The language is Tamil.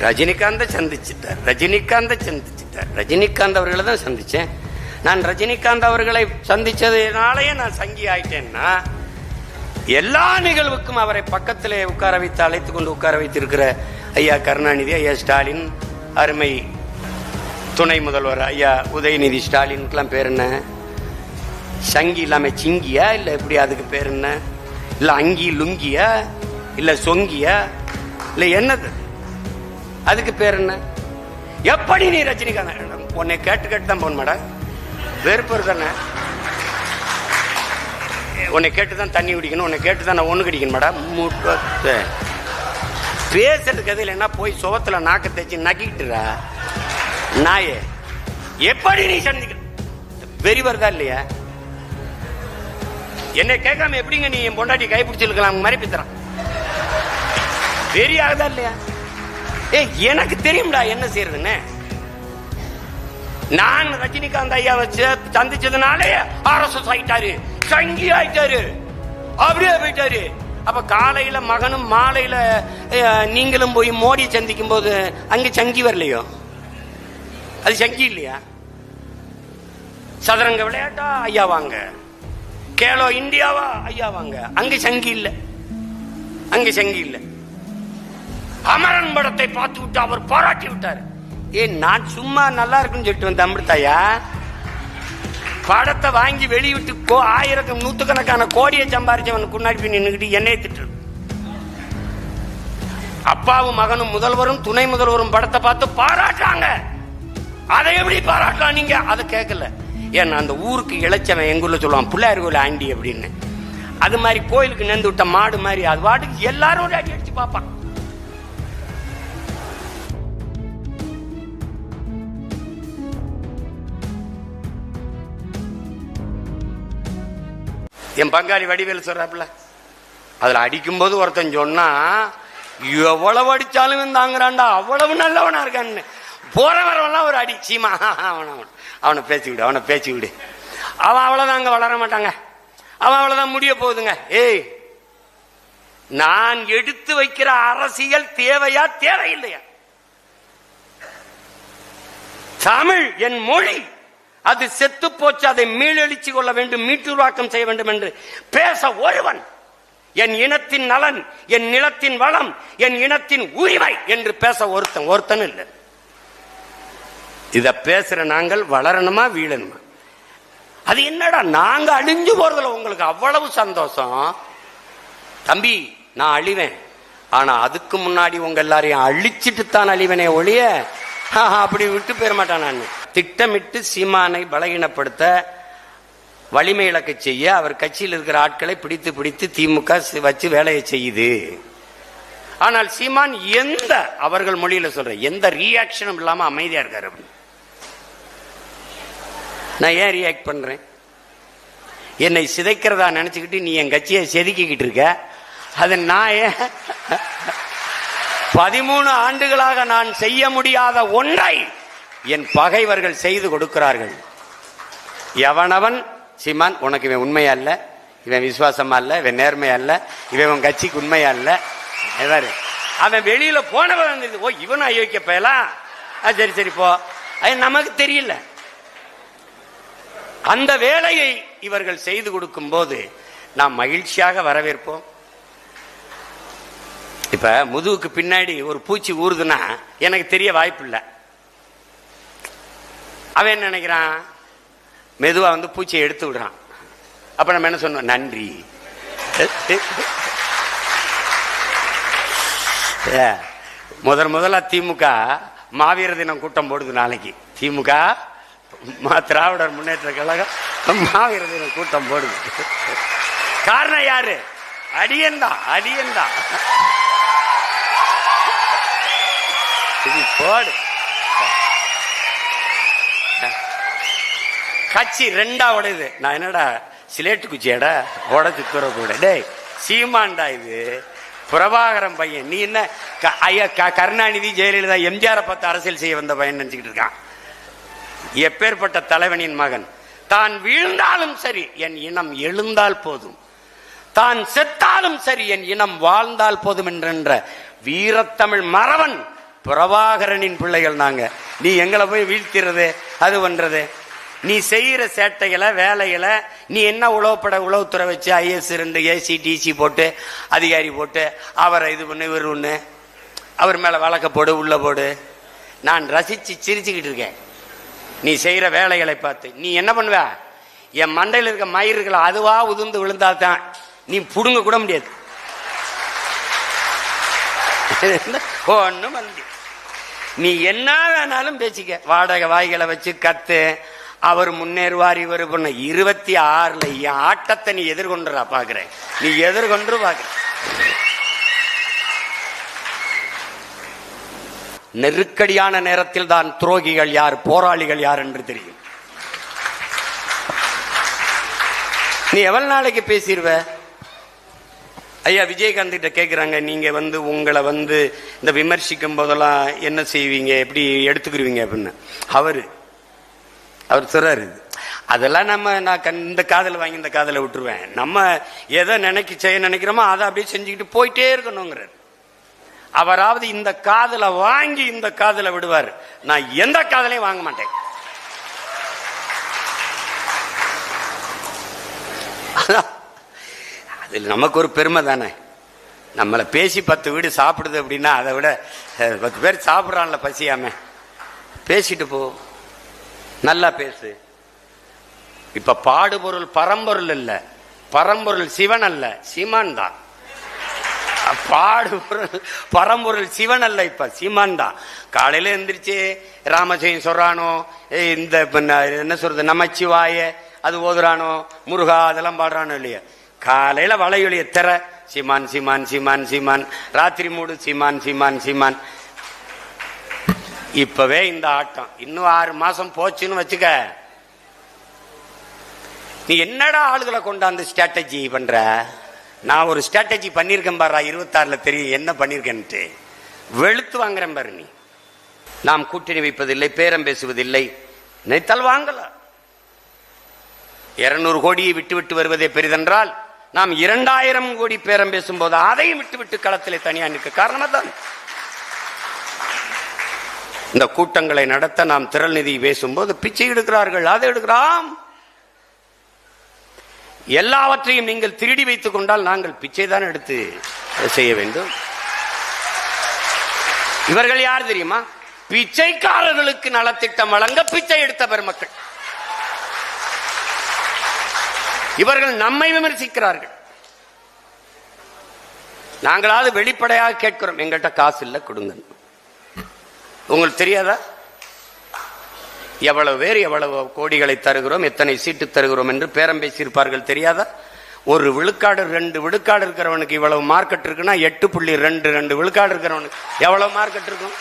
ரஜினிகாந்தை சந்திச்சிட்டார். ரஜினிகாந்தை சந்திச்சிட்டார். ரஜினிகாந்த் அவர்களை தான் சந்திச்சேன். நான் ரஜினிகாந்த் அவர்களை சந்திச்சதுனாலேயே நான் சங்கி ஆயிட்டேன்னா எல்லா நிகழ்வுக்கும் அவரை பக்கத்திலே உட்கார வைத்து அழைத்து கொண்டு உட்கார வைத்திருக்கிற ஐயா கருணாநிதி ஐயா ஸ்டாலின் அருமை துணை முதல்வர் ஐயா உதயநிதி ஸ்டாலினுக்கெல்லாம் பேர் என்ன? சங்கி இல்லாமல் சிங்கியா? இல்லை எப்படி அதுக்கு பேர் என்ன? இல்லை அங்கி லுங்கியா? இல்லை சொங்கியா? இல்லை என்னது? அதுக்கு பேர் என்ன? எப்படி நீ ரஜினிகாந்த்? உன்னை கேட்டு கேட்டு தான் போன மேடம் வெறுப்பு தானே உன்னை கேட்டு தான் தண்ணி குடிக்கணும் உன்னை கேட்டு தான் நான் ஒன்று கடிக்கணும் மேடம் முட்டை பேசுறதுக்கு எதில் என்ன போய் சுவத்துல நாக்க தேய்ச்சி நக்கிட்டுறா நாயே எப்படி நீ சந்திக்க வெறி வருதா இல்லையா? என்னை கேட்காம எப்படிங்க நீ என் பொண்டாட்டி கை பிடிச்சிருக்கலாம் மாதிரி வெறி ஆகுதா இல்லையா? ஏய் எனக்கு தெரியும்டா என்ன செய்யறதுன்னு. நான் ரஜினிகாந்த் ஐயா வச்சு சந்திச்சதுனாலே ஆர்எஸ்எஸ் ஆயிட்டாரு சங்கி ஆயிட்டாரு அப்படியே போயிட்டாரு. அப்ப காலையில மகனும் மாலையில நீங்களும் போய் மோடி சந்திக்கும் போது அங்க சங்கி வரலையோ? அது சங்கி இல்லையா? சதுரங்க விளையாட்டா? ஐயா வாங்க. கேலோ இந்தியாவா? ஐயா வாங்க. அங்க சங்கி இல்ல. அங்க சங்கி இல்லை. அமரன் படத்தை பார்த்து விட்டு அவர் பாராட்டி விட்டார். ஏ நான் சும்மா நல்லா இருக்குன்னு சொல்லிட்டு வந்தேன் அமிர்தாயா? படத்தை வாங்கி வெளியிட்டு கோ ஆயிரக்கம் நூத்துக்கணக்கான கோடியை சம்பாரிச்சவனுக்கு முன்னாடி போய் நின்றுக்கிட்டு என்னைய திட்டு அப்பாவும் மகனும் முதல்வரும் துணை முதல்வரும் படத்தை பார்த்து பாராட்டுறாங்க. அதை எப்படி பாராட்டலாம் நீங்க? அதை கேட்கல ஏன்னா அந்த ஊருக்கு இளைச்சவன் எங்குள்ள சொல்லுவான் பிள்ளையார் கோயில் ஆண்டி அப்படின்னு. அது மாதிரி கோயிலுக்கு நேர்ந்து விட்ட மாடு மாதிரி அது பாட்டுக்கு எல்லாரும் ஒரு அடி அடிச்சு பார்ப்பான். என் பங்காளி வடிவேல் சொல்றாப்புல. அதுல அடிக்கும்போது ஒருத்தன் சொன்னா எவ்வளவு அடிச்சாலும் தாங்குறான்டா அவ்வளவு நல்லவனா இருக்கான்னு. போற வரவெல்லாம் ஒரு அடி சீமா அவன் அவன் அவனை பேச்சு விடு அவனை பேச்சு விடு. அவன் அவ்வளவுதான் அங்க வளர மாட்டாங்க. அவன் அவ்வளவுதான் முடிய போகுதுங்க. ஏய் நான் எடுத்து வைக்கிற அரசியல் தேவையா தேவையில்லையா? தமிழ் என் மொழி. அது செத்து போச்சு அதை மீளெழுச்சி கொள்ள வேண்டும் மீட்டுருவாக்கம் செய்ய வேண்டும் என்று பேச ஒருவன் என் இனத்தின் நலன் என் நிலத்தின் வளம் என் இனத்தின் உரிமை என்று பேச ஒருத்தன் ஒருத்தன் இல்லை. இத பேசுற நாங்கள் வளரணுமா வீழணுமா? அது என்னடா நாங்க அழிஞ்சு போறதுல உங்களுக்கு அவ்வளவு சந்தோஷம்? தம்பி நான் அழிவேன். ஆனா அதுக்கு முன்னாடி உங்க எல்லாரையும் அழிச்சிட்டு தான் அழிவனே ஒழிய ஆஹா, அப்படி விட்டு போயிட மாட்டான் நான். திட்டமிட்டு சீமானை பலகீனப்படுத்த வலிமை இழக்க செய்ய அவர் கட்சியில் இருக்கிற ஆட்களை பிடித்து பிடித்து திமுக வச்சு வேலையை செய்யுது. ஆனால் சீமான் எந்த அவர்கள் மொழியில சொல்ற எந்த ரியாக்ஷனும் இல்லாம அமைதியா இருக்காரு அப்படின்னு நான் ஏன் ரியாக்ட் பண்றேன்? என்னை சிதைக்கிறதா நினைச்சுக்கிட்டு நீ என் கட்சியை செதுக்கிக்கிட்டு இருக்க. அது நான் ஏன்? பதிமூணு ஆண்டுகளாக நான் செய்ய முடியாத ஒன்றை என் பகைவர்கள் செய்து கொடுக்கிறார்கள். எவனவன்? சீமான் உனக்கு இவன் உண்மையா இல்லை? இவன் விசுவாசமா இல்ல? இவன் நேர்மையா இல்லை? இவன் உன் கட்சிக்கு உண்மையா இல்லை? அவன் வெளியில போனவன் இருந்தது ஓ இவன் அயோக்கிய போயலாம் ஆ, சரி சரி போ. அது நமக்கு தெரியல. அந்த வேலையை இவர்கள் செய்து கொடுக்கும் போது நாம் மகிழ்ச்சியாக வரவேற்போம். இப்ப முதுகுக்கு பின்னாடி ஒரு பூச்சி ஊறுதுன்னா எனக்கு தெரிய வாய்ப்பு இல்லை அவன் என்ன நினைக்கிறான்? மெதுவா வந்து பூச்சியை எடுத்து விடுறான். அப்ப நம்ம என்ன சொன்னோம்? நன்றி. ஏ, முதல் முதல்ல திமுக மாவீர தினம் கூட்டம் போடுது நாளைக்கு. திமுக மா- திராவிடர் முன்னேற்ற கழகம் மாவீர தினம் கூட்டம் போடுது. காரணம் யாரு? அடியன்டா அடியன்டா இது போடு. கட்சி ரெண்டா உடையுது. நான் என்னடா சிலேட்டு குச்சியடா? உடச்சு தூர கூட டேய் சீமாண்டா இது. பிரபாகரன் பையன். நீ என்ன க- ஐயா க- கருணாநிதி ஜெயலலிதா எம்ஜிஆரை பார்த்து அரசியல் செய்ய வந்த பையன் நினைச்சுக்கிட்டு இருக்கான். எப்பேற்பட்ட தலைவனின் மகன். தான் வீழ்ந்தாலும் சரி என் இனம் எழுந்தால் போதும். தான் செத்தாலும் சரி என் இனம் வாழ்ந்தால் போதும் என்ற வீரத்தமிழ் மறவன் பிரபாகரனின் பிள்ளைகள் நாங்க. நீ எங்களை போய் வீழ்த்திறது அது பண்றது? நீ செய்யற சேட்டைகளை வேலைகளை நீ என்ன உளவுப்பட உளவுத்துறை வச்சு ஐஎஸ் ரெண்டு ஏசி டிசி போட்டு அதிகாரி போட்டு அவரை இது பண்ணு இவர் ஒன்று அவர் மேல வழக்க போடு உள்ள போடு. நான் ரசிச்சு சிரிச்சுக்கிட்டு இருக்கேன். நீ செய்யற வேலைகளை பார்த்து நீ என்ன பண்ணுவ? என் மண்டையில் இருக்க மயிர்கள் அதுவா உதிர்ந்து விழுந்தாதான் நீ புடுங்க கூட முடியாது. ஒண்ணும் பண்ண முடியாது. நீ என்ன வேணாலும் பேசிக்க. வாடகை வாய்களை வச்சு கத்து அவர் முன்னேறுவார் இவர் பண்ண. இருபத்தி ஆறுல என் ஆட்டத்தை நீ எதிர்கொண்டுறா பாக்குறேன். நீ எதிர்கொண்டு பாக்குற நெருக்கடியான நேரத்தில் தான் துரோகிகள் யார் போராளிகள் யார் என்று தெரியும். நீ எவ்வளவு நாளைக்கு பேசிடுவ ஐயா விஜயகாந்த் கிட்ட கேட்குறாங்க நீங்க வந்து உங்களை வந்து இந்த விமர்சிக்கும் போதெல்லாம் என்ன செய்வீங்க எப்படி எடுத்துக்கிருவீங்க அப்படின்னு. அவரு அவர் சொல்றாரு அதெல்லாம் நம்ம நான் கண்- இந்த காதலை வாங்கி இந்த காதலை விட்டுருவேன். நம்ம எதை நினைக்க செய்ய நினைக்கிறோமோ அதை அப்படியே செஞ்சுக்கிட்டு போயிட்டே இருக்கணுங்கிறார். அவராவது இந்த காதலை வாங்கி இந்த காதலை விடுவார். நான் எந்த காதலையும் வாங்க மாட்டேன். அதில் நமக்கு ஒரு பெருமை தானே. நம்மளை பேசி பத்து வீடு சாப்பிடுது அப்படின்னா அதை விட பத்து பேர் சாப்பிட்றான்ல பசியாம. பேசிட்டு போ. நல்லா பேசு. இப்ப பாடுபொருள் பரம்பொருள் இல்ல. பரம்பொருள் சிவன் அல்ல. சீமான் தான். பாடுபொருள் பரம்பொருள் சிவன் அல்ல இப்ப. சீமான் தான். காலையில எந்திரிச்சு ராமஜெயம் சொல்றானோ ஏய், இந்த பின்ன என்ன சொல்றது நமச்சிவாய அது ஓதுறானோ முருகா அதெல்லாம் பாடுறானோ இல்லையா. காலையில வளையொலிய திற. சிமான் சிமான் சிமான் சீமான். ராத்திரி மூடு சிமான் சிமான் சீமான். இப்பவே இந்த ஆட்டம். இன்னும் ஆறு மாசம் போச்சுன்னு வச்சுக்க. நீ என்னடா ஆளுகளை கொண்டாந்து ஸ்ட்ராட்டஜி பண்ற? நான் ஒரு ஸ்ட்ராட்டஜி பண்ணியிருக்கேன் பாரு இருபத்தாறுல தெரியும் என்ன பண்ணியிருக்கேன்ட்டு. வெளுத்து வாங்குறேன் பாரு நீ. நாம் கூட்டணி வைப்பதில்லை பேரம் பேசுவதில்லை. நினைத்தால் வாங்கலாம். இருநூறு கோடியை விட்டு விட்டு வருவதே பெரிதென்றால் நாம் இரண்டாயிரம் கோடி பேரம் பேசும்போது அதையும் விட்டு விட்டு களத்திலே தனியா நிற்க காரணம் தான் இந்த கூட்டங்களை நடத்த நாம் திரள் நிதி பேசும்போது பிச்சை எடுக்கிறார்கள் அதை எடுக்கிறோம். எல்லாவற்றையும் நீங்கள் திருடி வைத்துக் கொண்டால் நாங்கள் பிச்சை தான் எடுத்து செய்ய வேண்டும். இவர்கள் யார் தெரியுமா? பிச்சைக்காரர்களுக்கு நலத்திட்டம் வழங்க பிச்சை எடுத்த பெருமக்கள். இவர்கள் நம்மை விமர்சிக்கிறார்கள். நாங்களாவது வெளிப்படையாக கேட்கிறோம் எங்கள்கிட்ட காசு இல்லை கொடுங்க. உங்களுக்கு தெரியாதா? எவ்வளவு பேர் எவ்வளவு கோடிகளை தருகிறோம் எத்தனை சீட்டு தருகிறோம் என்று பேரம் பேசியிருப்பார்கள் தெரியாதா? ஒரு விழுக்காடு ரெண்டு விழுக்காடு இருக்கிறவனுக்கு இவ்வளவு மார்க்கெட் இருக்குன்னா எட்டு புள்ளி ரெண்டு ரெண்டு விழுக்காடு இருக்கிறவனுக்கு எவ்வளவு மார்க்கெட் இருக்கும்